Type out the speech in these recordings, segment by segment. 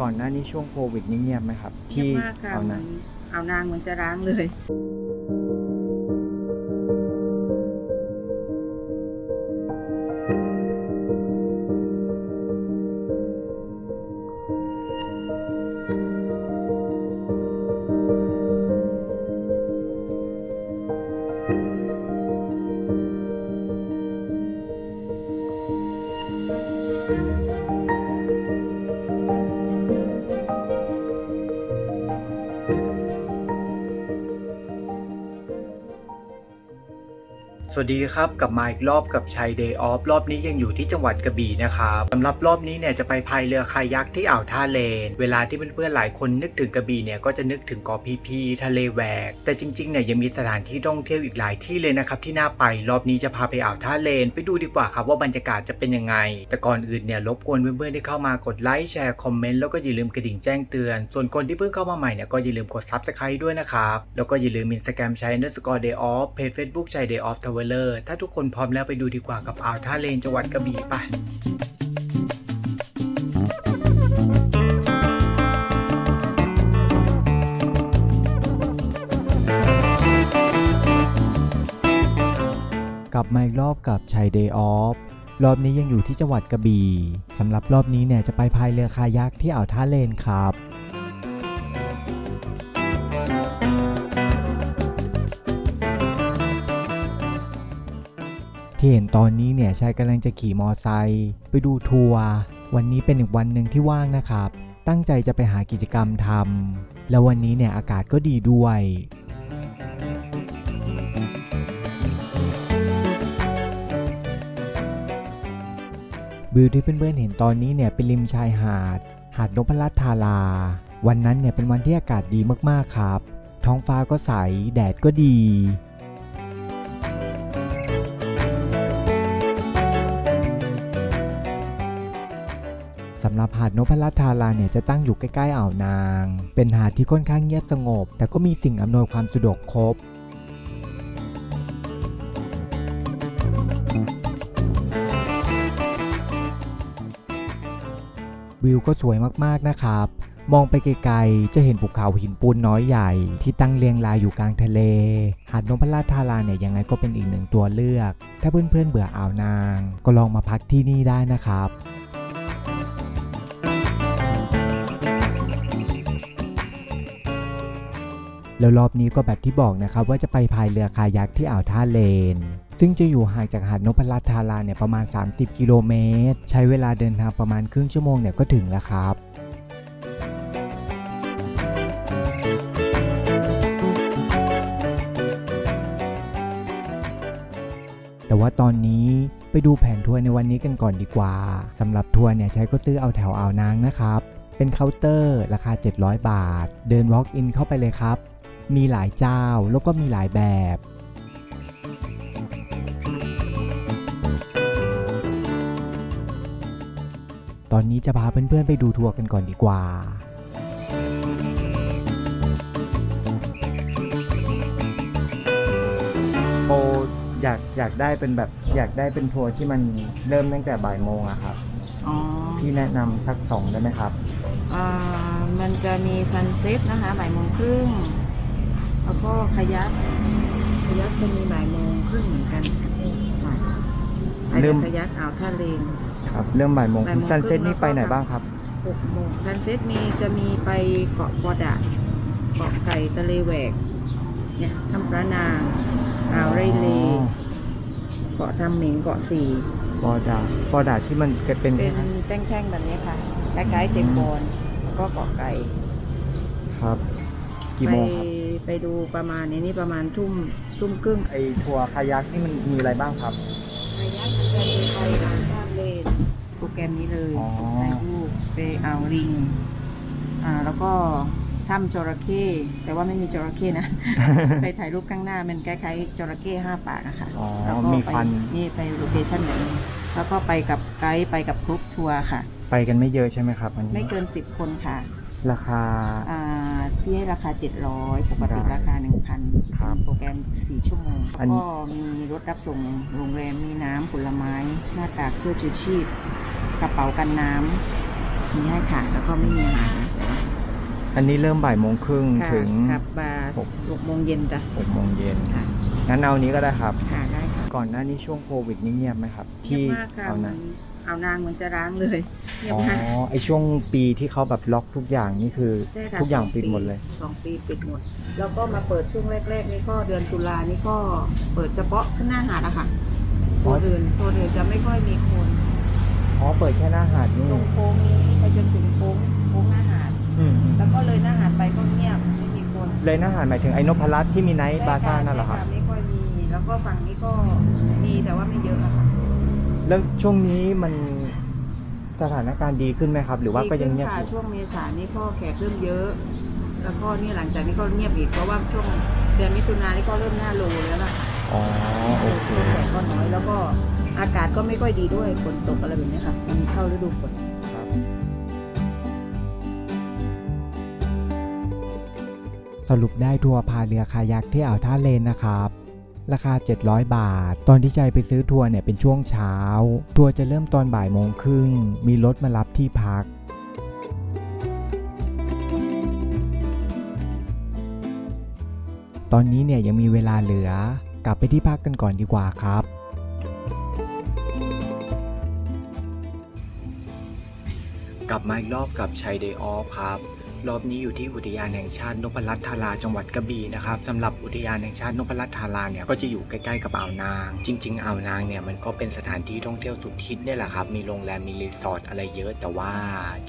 ก่อนหน้านี้ช่วงโควิดนี่เงียบไหมครับ เงียที่บมากค่ะเอาเหมืนะอนเอานางเหมือนจะร้างเลย สวัสดีครับกลับมาอีกรอบกับชัยเดย์ออฟรอบนี้ยังอยู่ที่จังหวัดกระบี่นะครับสำหรับรอบนี้เนี่ยจะไปพายเรือคายักที่อ่าวท่าเลน เวลาที่เพื่อนๆหลายคนนึกถึงกระบี่เนี่ยก็จะนึกถึงเกาะพีพีทะเลแหวก แต่จริงๆเนี่ยยังมีสถานที่ท่องเที่ยวอีกหลายที่เลยนะครับที่น่าไปรอบนี้จะพาไปอ่าวท่าเลน ไปดูดีกว่าครับว่าบรรยากาศจะเป็นยังไง แต่ก่อนอื่นเนี่ยรบกวนเพื่อนๆที่เข้ามากดไลค์แชร์คอมเมนต์แล้วก็อย่าลืมกระดิ่งแจ้งเตือน ส่วนคนที่เพิ่งเข้ามาใหม่เนี่ยก็อย่าลืมกด subscribe ด้วยนะครับแล้วก็อย่าลืมมินสแกรมชัย underscore day off เพจ Facebook ชัย day off traveler ถ้าทุกคนพร้อมแล้วไปดูดีกว่ากับอ่าวท่าเลนจังหวัดกระบี่ไปกลับมาอีกรอบกับชัย Day Off รอบนี้ยังอยู่ที่จังหวัดกระบี่สำหรับรอบนี้เนี่ยจะไปพายเรือคายักที่อ่าวท่าเลนครับ ที่เห็นตอนนี้เนี่ยชายกำลังจะขี่มอไซค์ไปดูทัวร์วันนี้เป็นอีกวันหนึ่งที่ว่างนะครับ ตั้งใจจะไปหากิจกรรมทำแล้ววันนี้เนี่ยอากาศก็ดีด้วยวิวที่เพื่อนๆเห็นตอนนี้เนี่ยเป็นริมชายหาด หาดนพรัตน์ทารา วันนั้นเนี่ยเป็นวันที่อากาศดีมากๆครับ ท้องฟ้าก็ใส แดดก็ดี รับหาดนพรัตน์ทาราเนี่ยจะตั้งอยู่ใกล้ๆอ่าวนาง เป็นหาดที่ค่อนข้างเงียบสงบ แต่ก็มีสิ่งอำนวยความสะดวกครบวิวก็สวยมากๆนะครับ มองไปไกลๆ จะเห็นภูเขาหินปูนน้อยใหญ่ ที่ตั้งเรียงรายอยู่กลางทะเล หาดนพรัตน์ทาราเนี่ยยังไงก็เป็นอีกหนึ่งตัวเลือก ถ้าเพื่อนๆเบื่ออ่าวนาง ก็ลองมาพักที่นี่ได้นะครับ แล้วรอบนี้ก็แบบที่บอกนะครับว่าจะไปพายเรือคายักที่อ่าวท่าเลน ซึ่งจะอยู่ห่างจากหาดนพรัตทาราเนี่ยประมาณ 30 กิโลเมตร ใช้เวลาเดินทางประมาณครึ่งชั่วโมงเนี่ยก็ถึงแล้วครับแต่ว่าตอนนี้ไปดูแผนทัวร์ในวันนี้กันก่อนดีกว่าสำหรับทัวร์เนี่ยใช้ก็ซื้อเอาแถวอ่าวนางนะครับ เป็นเคาน์เตอร์ ราคา 700 บาท เดิน Walk in เข้าไปเลยครับ มีหลายเจ้าแล้วก็มีหลายแบบตอนนี้จะพาเพื่อนๆไปดูทัวร์กันก่อนดีกว่าโออยากอยากได้เป็นแบบอยากได้เป็นทัวร์ที่มันเริ่มตั้งแต่บ่ายโมงอะครับอ๋อพี่แนะนำสักสองได้ไหมครับ อ่ามันจะมีซันเซ็ตนะคะบ่ายโมงครึ่ง แล้วก็ขยักขยักจะมีบ่ายโมงครึ่งเหมือนกันค่ะไปเริ่เรือมขยักอ่าวท่าเลน ครับเริ่มบ่ายโมงบ่ายโมงซันเซ็ตครึ่งนี่ไปไหนบ้างครับ หกโมงซันเซ็ตมีจะมีไปเกาะปอดะเกาะไก่ทะเลแหวก เนี่ยถ้ำพระนางอ่าวไรเลเกาะทำเหม็งเกาะสี่ปอดาปอดาที่มันเป็น เป็นแท่งๆแบบนี้ค่ะคล้ายๆเจมบอลแล้วก็เกาะไก่ครับ กี่ไปโมงครับ ไป ดูประมาณนี้นี่ประมาณทุ่มทุ่มครึ่งไอทัวร์คายักนี่มันมีอะไรบ้างครับ ระยะมันจะมีไปอ่าวท่าเลนโปรแกรมนี้เลยอ๋อ ถ่ายรูปไปอ่าวลิงอ่าแล้วก็ถ้ำจระเข้แต่ว่าไม่มีจระเข้นะ ไปถ่ายรูปข้างหน้ามันคล้ายๆจระเข้ห้าปากอะค่ะอ๋อแล้วก็มีไปฟัน นี่ไปโลเคชั่นแบบนี้แล้วก็ไปกับไกด์ไปกับกรุ๊ปทัวร์ค่ะ ไปกันไม่เยอะใช่ไหมครับอันนี้ไม่เกินสิบคนค่ะ ราคา อ่าที่ให้ราคา 700 ปกติราคา 1,000ครับโปรแกรม 4 ชั่วโมง อันนี้ ก็มีรถรับส่งโรงแรมมีน้ำผลไม้ หน้ากากเสื้อชูชีพ กระเป๋ากันน้ำมีให้ค่ะ แล้วก็ไม่มีอาหารนะแต่ว่าอันนี้เริ่มบ่ายโมงครึ่งค่ะถึงกลับมาหก หกโมงเย็นจ้ะหกโมงเย็นค่ะงั้นเอานี้ก็ได้ครับ ค่ะได้ค่ะก่อนหน้านี้ช่วงโควิดนี่เงียบไหมครับเงียที่บมากค่ะเอาเหมืนะอน เอานางเหมือนจะร้างเลยเงียบอ๋อ มากไอช่วงปีที่เขาแบบล็อกทุกอย่างนี่คือ ใช่ค่ะทุกอย่างสปิดหมดเลย สองปีปิดหมด แล้วก็มาเปิดช่วงแรก ๆ นี่ก็เดือนตุลานี่ก็เปิดเฉพาะข้างหน้าหาดอะค่ะโซนอื่นโซนอื่นจะไม่ค่อยมีคนอ๋อ เปิดแค่หน้าหาดนี่ตรงโค้งนี้ไปจนถึงโค้งโค้งหน้าหาด อืมแล้วก็เลยหน้าหาดไปก็เงียบไม่มีคน เลยหน้าหาดหมายถึงไอ้นพรัตน์ที่มีไนท์บาซ่านั่นเหรอครับ ใช่ะไม่ค่อยมี แล้วก็ฝั่งนี้ก็มีแต่ว่าไม่เยอะอะค่ะ แล้วช่วงนี้มันสถานการณ์ดีขึ้นไหมครับ หรือว่าก็ยังเงียบดีอขึ้นค่ะยู่ช่วงเมษานี่ก็แขกเริ่มเยอะ แล้วก็นี่หลังจากนี้ก็เงียบอีกเพราะว่าช่วงเดือนมิถุนายนนี่ก็เริ่มหน้าโลแล้วล่ะอ๋อโอเคแขกก็น้อยแล้วก็อากาศก็ไม่ค่อยดีด้วยฝนตกอะไรแบบนี้ค่ะมันเข้าฤดูฝน ครับ สรุปได้ทัวร์พาเรือคายักที่อ่าวท่าเลนนะครับ ราคา 700 บาท ตอนที่ใจไปซื้อทัวร์เนี่ยเป็นช่วงเช้า ทัวร์จะเริ่มตอนบ่ายโมงครึ่ง มีรถมารับที่พักตอนนี้เนี่ยยังมีเวลาเหลือ กลับไปที่พักกันก่อนดีกว่าครับ กลับมาอีกรอบกับชัยเดย์ออฟครับ รอบนี้อยู่ที่อุทยานแห่งชาตินพรัตน์ธาราจังหวัดกระบี่นะครับสำหรับอุทยานแห่งชาตินพรัตน์ธาราเนี่ยก็จะอยู่ใกล้ๆกับอ่าวนาง จริง ๆ อ่าวนางเนี่ยมันก็เป็นสถานที่ท่องเที่ยวสุดฮิตเนี่ยแหละครับมีโรงแรมมีรีสอร์ทอะไรเยอะ แต่ว่า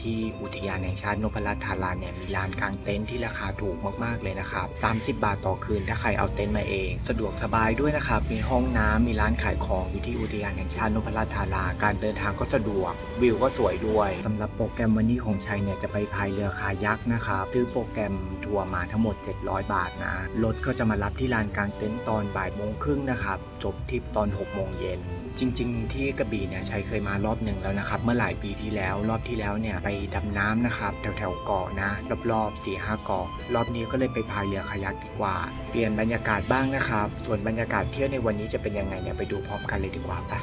ที่อุทยานแห่งชาตินพรัตน์ธาราเนี่ยมีลานกางเต็นท์ที่ราคาถูกมากๆเลยนะครับ 30 บาทต่อคืนถ้าใครเอาเต็นท์มาเอง สะดวกสบายด้วยนะครับมีห้องน้ำมีร้านขายของอยู่ที่อุทยานแห่งชาตินพรัตน์ธาราการเดินทางก็สะดวกวิวก็สวยด้วยสำหรับโปรแกรมวันนี้ของชัยเนี่ยจะไปพายเรือคายักนะครับซื้อโปรแกรมทัวร์มาทั้งหมด 700 บาทนะ รถก็จะมารับที่ลานกลางเต็นท์ตอนบ่ายโมงครึ่งนะครับ จบทริปตอน6โมงเย็นจริง ๆ ที่กระบี่เนี่ยชัยเคยมารอบหนึ่งแล้วนะครับ เมื่อหลายปีที่แล้วรอบที่แล้วเนี่ยไปดำน้ำนะครับ แถวๆเกาะนะ รอบๆสี่ห้าเกาะรอบนี้ก็เลยไปพายเรือคายักดีกว่า เปลี่ยนบรรยากาศบ้างนะครับ ส่วนบรรยากาศเที่ยวในวันนี้จะเป็นยังไงเนี่ยไปดูพร้อมกันเลยดีกว่าปะ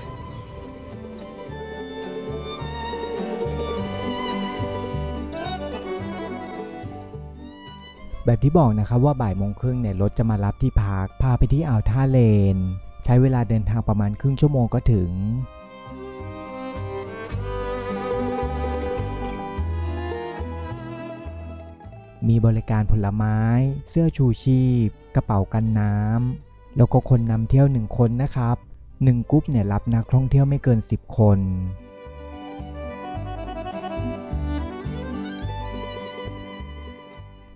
แบบที่บอกนะครับว่าบ่ายโมงครึ่งเนี่ยรถจะมารับที่พัก พาไปที่อ่าวท่าเลน ใช้เวลาเดินทางประมาณครึ่งชั่วโมงก็ถึงมีบริการผลไม้ เสื้อชูชีพ กระเป๋ากันน้ำ แล้วก็คนนำเที่ยวหนึ่งคนนะครับหนึ่งกรุ๊ปเนี่ยรับนักท่องเที่ยวไม่เกิน 10 คน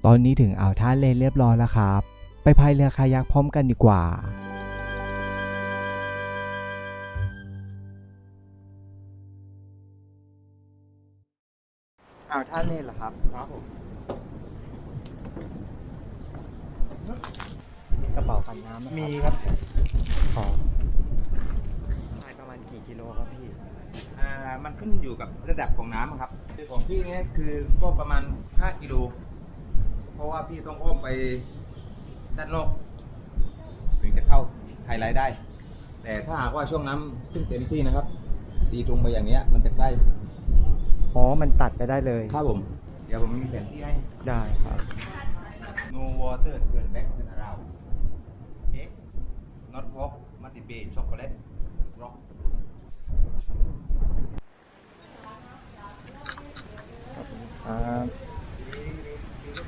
ตอนนี้ถึงอ่าวท่าเลนเรียบร้อยแล้วครับ ไปพายเรือคายักพร้อมกันดีกว่าอ้าวท่าเล่นเหรอครับครับผมกระเป๋ากันน้ำมีครับขอพายประมาณกี่กิโลครับพี่ อ่ามันขึ้นอยู่กับระดับของน้ำครับคือของพี่เนี่ยคือก็ประมาณ 5 กิโล เพราะว่าพี่ต้องอ้อมไปด้านนอกถึงจะเข้าไฮไลท์ได้ แต่ถ้าหากว่าช่วงน้ำขึ้นเต็มที่นะครับ ตีตรงไปอย่างเนี้ย มันจะใกล้อ๋อ มันตัดไปได้เลย ครับผม เดี๋ยวผมมีแผนที่ให้ ได้ครับ no water turn back turn around โอเค not walk muddy bay chocolate rock ครับ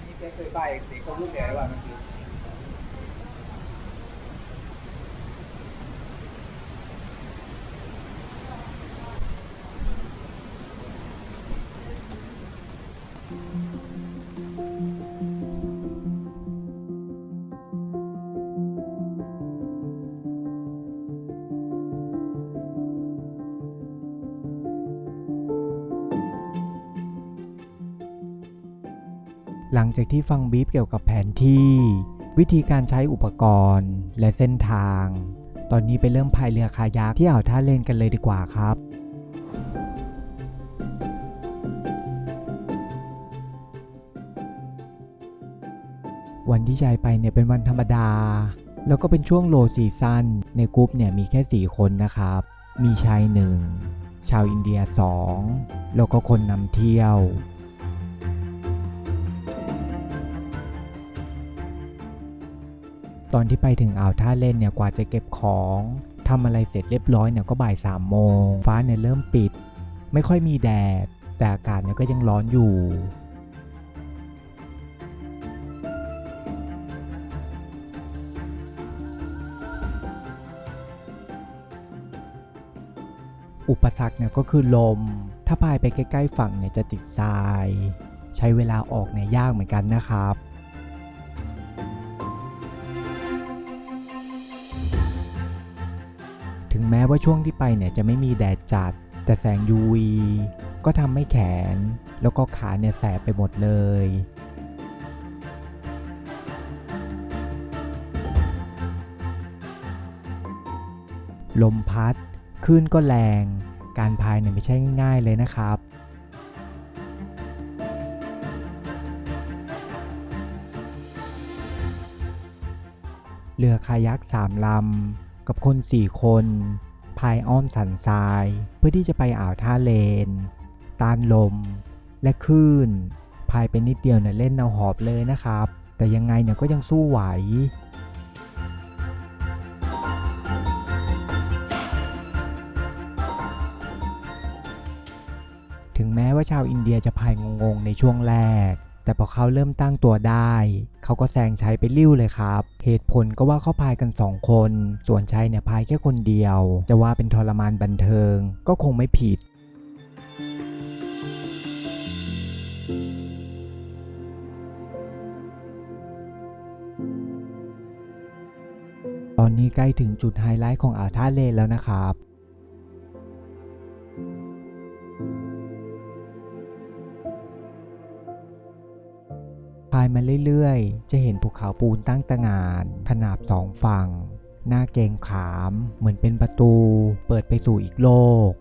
นี่แกเคย ไปเด็กเขารู้แต่ว่ามัน หลังจากที่ฟังบีฟเกี่ยวกับแผนที่ วิธีการใช้อุปกรณ์ และเส้นทาง ตอนนี้ไปเริ่มพายเรือคายักที่อ่าวท่าเลนกันเลยดีกว่าครับวันที่ชายไปเนี่ยเป็นวันธรรมดา แล้วก็เป็นช่วงโลซีซั่นในกรุ๊ปเนี่ยมีแค่ 4 คนนะครับ มีชายหนึ่งชาวอินเดีย 2 แล้วก็คนนำเที่ยว ตอนที่ไปถึงอ่าวท่าเล่นเนี่ยกว่าจะเก็บของทำอะไรเสร็จเรียบร้อยเนี่ยก็บ่ายสามโมง ฟ้าเนี่ยเริ่มปิด ไม่ค่อยมีแดด แต่อากาศเนี่ยก็ยังร้อนอยู่ อุปสรรคเนี่ยก็คือลม ถ้าพายไปใกล้ๆฝั่งเนี่ยจะติดทราย ใช้เวลาออกเนี่ยยากเหมือนกันนะครับ แม้ว่าช่วงที่ไปเนี่ยจะไม่มีแดดจัด แต่แสง UV ก็ทำให้แขน แล้วก็ขาเนี่ยแสบไปหมดเลยลมพัดคลื่นก็แรง การพายเนี่ยไม่ใช่ง่ายๆเลยนะครับ เรือคายักสามลำ กับคน4คนพายอ้อมสันทราย เพื่อที่จะไปอ่าวท่าเลนต้านลม และคลื่นพายไปนิดเดียวเนี่ยเล่นเอาหอบเลยนะครับ แต่ยังไงเนี่ยก็ยังสู้ไหวถึงแม้ว่าชาวอินเดียจะพายงงๆในช่วงแรก แต่พอเขาเริ่มตั้งตัวได้ เขาก็แซงชัยไปลิ้วเลยครับ เหตุผลก็ว่าเขาพายกันสองคน ส่วนชัยเนี่ยพายแค่คนเดียว จะว่าเป็นทรมานบันเทิง ก็คงไม่ผิดตอนนี้ใกล้ถึงจุดไฮไลท์ของอ่าวท่าเลนแล้วนะครับ มาเรื่อยๆ จะเห็นภูเขาปูนตั้งตะงานขนาบสองฝั่ง หน้าเกงขาม เหมือนเป็นประตู เปิดไปสู่อีกโลก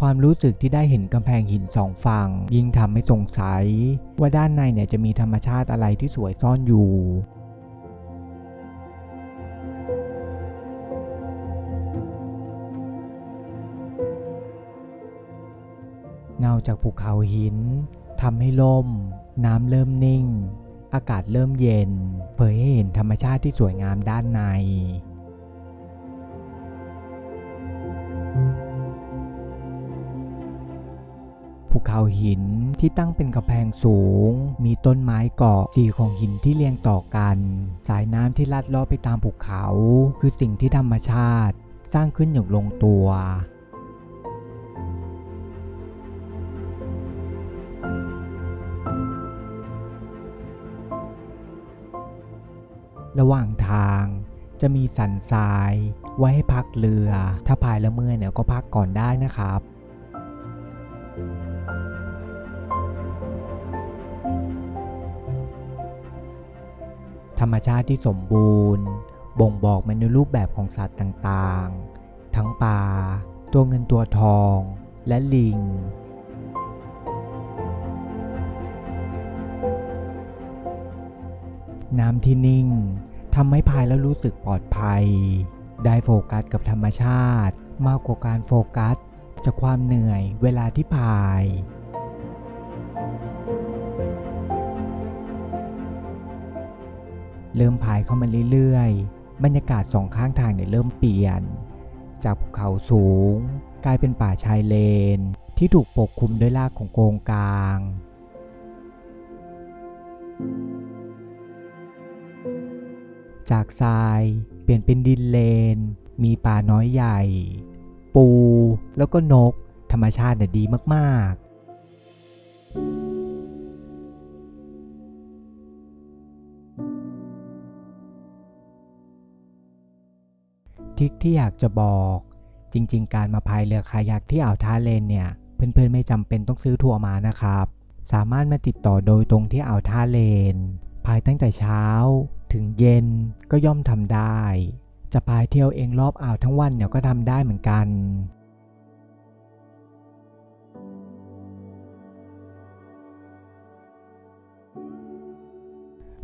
ความรู้สึกที่ได้เห็นกำแพงหินสองฝั่ง ยิ่งทำให้สงสัย ว่าด้านในเนี่ยจะมีธรรมชาติอะไรที่สวยซ่อนอยู่ จากภูเขาหินทำให้ล่ม น้ำเริ่มนิ่ง อากาศเริ่มเย็น เผยให้เห็นธรรมชาติที่สวยงามด้านใน ภูเขาหินที่ตั้งเป็นกำแพงสูง มีต้นไม้เกาะสีของหินที่เรียงต่อกัน สายน้ำที่ลัดเลาะไปตามภูเขา คือสิ่งที่ธรรมชาติ สร้างขึ้นอย่างลงตัว ระหว่างทาง จะมีสันทราย ไว้ให้พักเรือ ถ้าพายแล้วเมื่อยเนี่ยก็พักก่อนได้นะครับธรรมชาติที่สมบูรณ์ บ่งบอกมาในรูปแบบของสัตว์ต่างๆ ทั้งปลาตัวเงินตัวทองและลิง น้ำที่นิ่ง ทำให้พายแล้วรู้สึกปลอดภัย ได้โฟกัสกับธรรมชาติ มากกว่าการโฟกัสจากความเหนื่อยเวลาที่พาย เริ่มพายเข้ามาเรื่อยๆ บรรยากาศสองข้างทางเนี่ยเริ่มเปลี่ยน จากภูเขาสูง กลายเป็นป่าชายเลน ที่ถูกปกคลุมด้วยรากของโกงกลาง จากทรายเปลี่ยนเป็นดินเลน มีป่าน้อยใหญ่ ปู แล้วก็นก ธรรมชาติเนี่ยดีมากๆทิกที่อยากจะบอกจริง ๆ การมาพายเรือคายักที่อ่าวท่าเลนเนี่ยเพื่อนๆไม่จำเป็นต้องซื้อทัวร์มานะครับ สามารถมาติดต่อโดยตรงที่อ่าวท่าเลน พายตั้งแต่เช้า ถึงเย็นก็ย่อมทำได้ จะพายเที่ยวเองรอบอ่าวทั้งวันเนี่ยก็ทำได้เหมือนกัน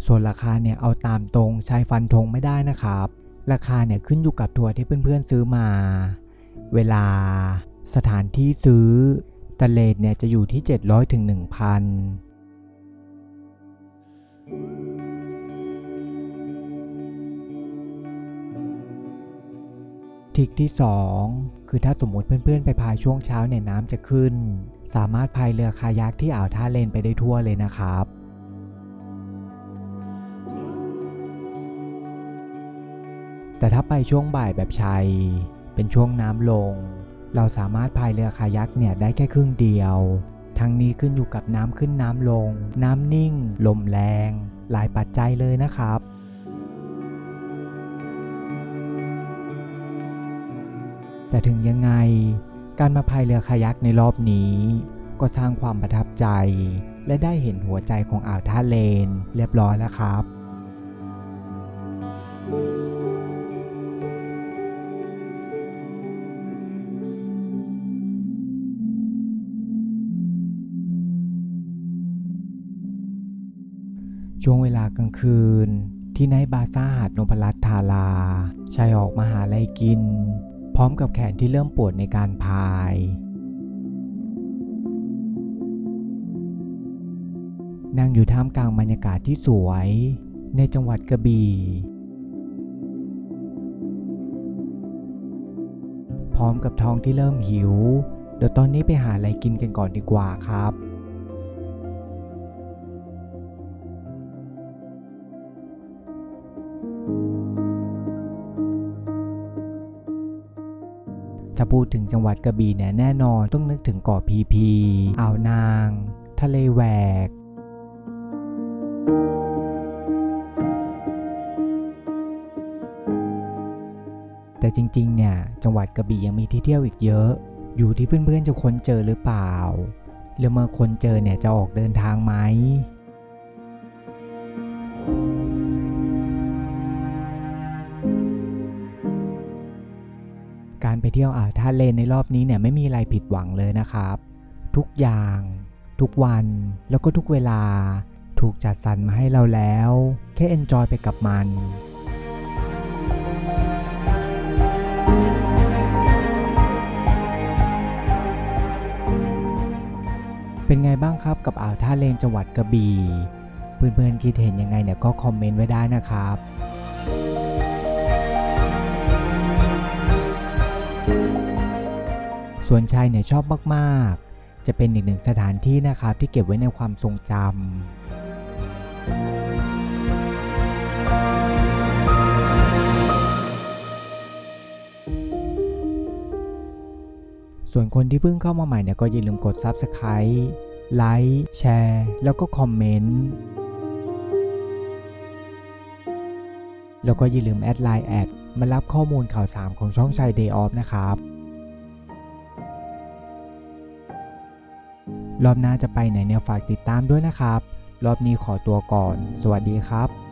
ส่วนราคาเนี่ยเอาตามตรงใช้ฟันธงไม่ได้นะครับ ราคาเนี่ยขึ้นอยู่กับทัวร์ที่เพื่อนๆซื้อมา เวลาสถานที่ซื้อตะเลดเนี่ยจะอยู่ที่ 700ถึง1,000 ทริกที่ 2 คือถ้าสมมติเพื่อนๆ ไปพายช่วงเช้าเนี่ยน้ำจะขึ้น สามารถพายเรือคายักที่อ่าวท่าเลนไปได้ทั่วเลยนะครับแต่ถ้าไปช่วงบ่ายแบบชัย เป็นช่วงน้ำลง เราสามารถพายเรือคายักเนี่ยได้แค่ครึ่งเดียว ทั้งนี้ขึ้นอยู่กับน้ำขึ้นน้ำลง น้ำนิ่ง ลมแรง หลายปัจจัยเลยนะครับ แต่ถึงยังไงการมาพายเรือคายักในรอบนี้ ก็สร้างความประทับใจ และได้เห็นหัวใจของอ่าวท่าเลนเรียบร้อยแล้วครับ ช่วงเวลากลางคืนที่ไนท์บาซ่าหาดนพรัตทาราชายออกมาหาอะไรกิน พร้อมกับแขนที่เริ่มปวดในการพาย นั่งอยู่ท่ามกลางบรรยากาศที่สวย ในจังหวัดกระบี่พร้อมกับท้องที่เริ่มหิว เดี๋ยวตอนนี้ไปหาอะไรกินกันก่อนดีกว่าครับ ถ้าพูดถึงจังหวัดกระบี่เนี่ยแน่นอนต้องนึกถึงเกาะพีพีอ่าวนาง ทะเลแหวก แต่จริงๆ เนี่ยจังหวัดกระบี่ยังมีที่เที่ยวอีกเยอะ อยู่ที่เพื่อนๆจะค้นเจอหรือเปล่าหรือเมื่อคนเจอเนี่ยจะออกเดินทางไหม ท่าวท่าเลนในรอบนี้เนี่ยไม่มีอะไรผิดหวังเลยนะครับ ทุกอย่าง ทุกวัน แล้วก็ทุกเวลา ถูกจัดสรรมาให้เราแล้ว แค่เอนจอยไปกับมันเป็นไงบ้างครับกับอ่าวท่าเลนจังหวัดกระบี่ เพื่อนๆคิดเห็นยังไงเนี่ยก็คอมเมนต์ไว้ได้นะครับ ส่วนชายเนี่ยชอบมากๆ จะเป็นอีกหนึ่งสถานที่นะครับที่เก็บไว้ในความทรงจำส่วนคนที่เพิ่งเข้ามาใหม่เนี่ยก็อย่าลืมกด Subscribe ไลค์ แชร์ แล้วก็คอมเมนต์ แล้วก็อย่าลืมแอดไลน์แอดมารับข้อมูลข่าวสารของช่องชาย Day Off นะครับ รอบหน้าจะไปไหนเนี่ยฝากติดตามด้วยนะครับ รอบนี้ขอตัวก่อน สวัสดีครับ